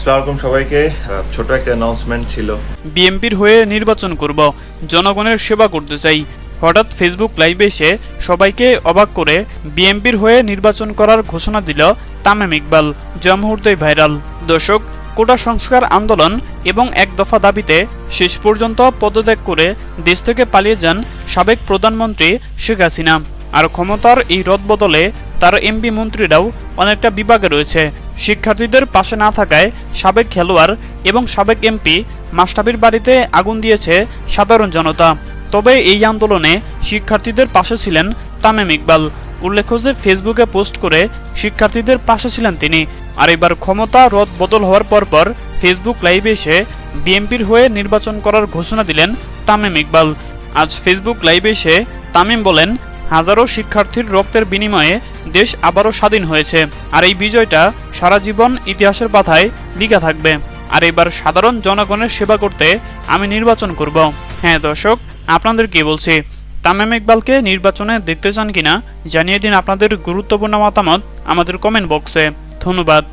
সালামালাইকুম সবাইকে। ছোট একটা অ্যানাউন্সমেন্ট ছিল। বিএমপির হয়ে নির্বাচন করব, জনগণের সেবা করতে চাই। হঠাৎ ফেসবুক লাইভে এসে সবাইকে অবাক করে বিএমপির হয়ে নির্বাচন করার ঘোষণা দিল তামিম ইকবাল, যা মুহূর্তেই ভাইরাল। দর্শক, কোটা সংস্কার আন্দোলন এবং এক দফা দাবিতে শেষ পর্যন্ত পদত্যাগ করে দেশ থেকে পালিয়ে যান সাবেক প্রধানমন্ত্রী শেখ হাসিনা। আর ক্ষমতার এই রদবদলে তার এমপি মন্ত্রীরাও অনেকটা বিভাগে রয়েছে। শিক্ষার্থীদের পাশে না থাকায় সাবেক খেলোয়াড় এবং সাবেক এমপি মাস্টাবির বাড়িতে আগুন দিয়েছে সাধারণ জনতা। তবে এই আন্দোলনে শিক্ষার্থীদের পাশে ছিলেন তামিম ইকবাল। উল্লেখ্য যে ফেসবুকে পোস্ট করে শিক্ষার্থীদের পাশে ছিলেন তিনি। আর এবার ক্ষমতা রদ বদল হওয়ার পরপর ফেসবুক লাইভে এসে বিএনপির হয়ে নির্বাচন করার ঘোষণা দিলেন তামিম ইকবাল। আজ ফেসবুক লাইভে এসে তামিম বলেন হাজারো শিক্ষার্থীর রক্তের বিনিময়ে দেশ আবারও স্বাধীন হয়েছে। আর এই বিজয়টা সারা জীবন ইতিহাসের পাতায় লিখা থাকবে। আর এবার সাধারণ জনগণের সেবা করতে আমি নির্বাচন করব। হ্যাঁ দর্শক, আপনাদের কি বলছি? তামিম ইকবালকে নির্বাচনে দেখতে চান কিনা? জানিয়ে দিন আপনাদের গুরুত্বপূর্ণ মতামত আমাদের কমেন্ট বক্সে ধন্যবাদ।